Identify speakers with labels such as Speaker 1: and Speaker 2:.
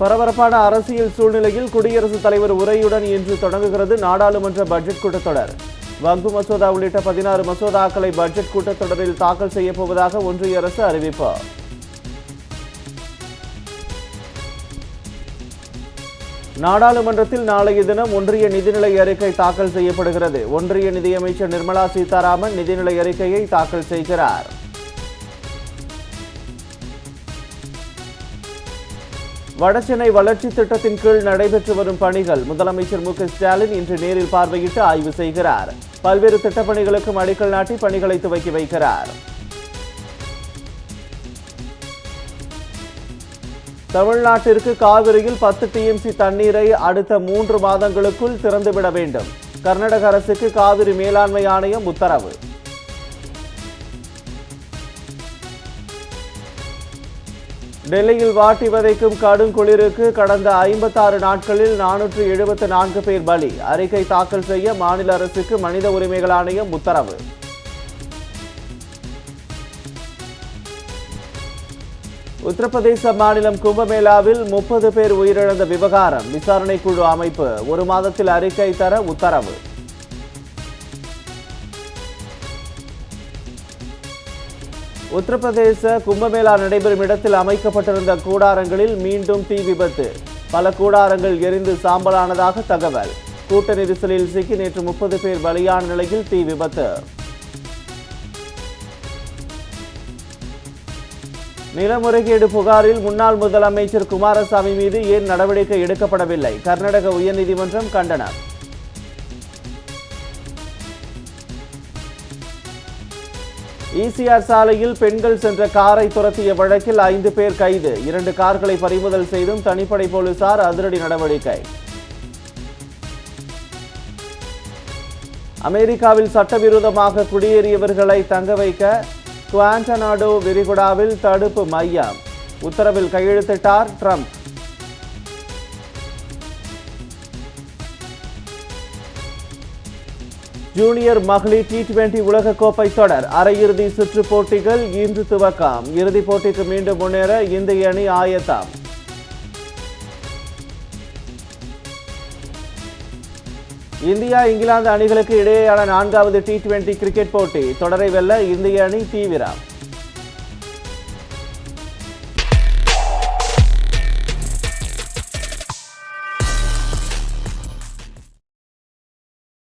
Speaker 1: பரபரப்பான அரசியல் சூழ்நிலையில் குடியரசுத் தலைவர் உரையுடன் இன்று தொடங்குகிறது நாடாளுமன்ற பட்ஜெட் கூட்டத்தொடர். வங்கு மசோதா உள்ளிட்ட பதினாறு மசோதாக்களை பட்ஜெட் கூட்டத்தொடரில் தாக்கல் செய்யப்போவதாக ஒன்றிய அரசு அறிவிப்பு. நாடாளுமன்றத்தில் நாளைய தினம் ஒன்றிய நிதிநிலை அறிக்கை தாக்கல் செய்யப்படுகிறது. ஒன்றிய நிதியமைச்சர் நிர்மலா சீதாராமன் நிதிநிலை அறிக்கையை தாக்கல் செய்கிறார். வடசென்னை வளர்ச்சி திட்டத்தின் கீழ் நடைபெற்று வரும் பணிகள் முதலமைச்சர் மு ஸ்டாலின் இன்று நேரில் பார்வையிட்டு ஆய்வு செய்கிறார். பல்வேறு திட்டப்பணிகளுக்கும் அடிக்கல் நாட்டி பணிகளை துவக்கி வைக்கிறார். தமிழ்நாட்டிற்கு காவிரியில் பத்து டிஎம்சி தண்ணீரை அடுத்த மூன்று மாதங்களுக்குள் திறந்துவிட வேண்டும். கர்நாடக அரசுக்கு காவிரி மேலாண்மை ஆணையம் உத்தரவு. டெல்லியில் வாட்டி வதைக்கும் கடும் குளிருக்கு கடந்த ஐம்பத்தாறு நாட்களில் நானூற்று எழுபத்து நான்கு பேர் பலி. அறிக்கை தாக்கல் செய்ய மாநில அரசுக்கு மனித உரிமைகள் ஆணையம் உத்தரவு. உத்தரப்பிரதேச மாநிலம் கும்பமேளாவில் முப்பது பேர் உயிரிழந்த விவகாரம். விசாரணை குழு அமைப்பு ஒரு மாதத்தில் அறிக்கை தர உத்தரவு. உத்தரப்பிரதேச கும்பமேளா நடைபெறும் இடத்தில் அமைக்கப்பட்டிருந்த கூடாரங்களில் மீண்டும் தீ விபத்து. பல கூடாரங்கள் எரிந்து சாம்பலானதாக தகவல். கூட்ட நெரிசலில் சிக்கி நேற்று முப்பது பேர் பலியான நிலையில் தீ விபத்து. நிலமுறைகேடு புகாரில் முன்னாள் முதலமைச்சர் குமாரசாமி மீது ஏன் நடவடிக்கை எடுக்கப்படவில்லை? கர்நாடக உயர்நீதிமன்றம் கண்டனம். ஈசிஆர் சாலையில் பெண்கள் சென்ற காரை துரத்திய வழக்கில் ஐந்து பேர் கைது. இரண்டு கார்களை பறிமுதல் செய்தும் தனிப்படை போலீசார் அதிரடி நடவடிக்கை. அமெரிக்காவில் சட்டவிரோதமாக குடியேறியவர்களை தங்க வைக்க குவாண்டனாடோ விரிகுடாவில் தடுப்பு மையம். உத்தரவில் கையெழுத்திட்டார் ட்ரம்ப். ஜூனியர் மகளிர் டி டுவெண்டி உலகக்கோப்பை தொடர் அரையிறுதி சுற்று போட்டிகள் இன்று துவக்கம். இறுதிப் போட்டிக்கு மீண்டும் முன்னேற இந்திய அணி ஆயத்தம். இந்தியா இங்கிலாந்து அணிகளுக்கு இடையேயான நான்காவது டி டுவெண்டி கிரிக்கெட் போட்டி. தொடரை வெல்ல இந்திய அணி தீவிரம்.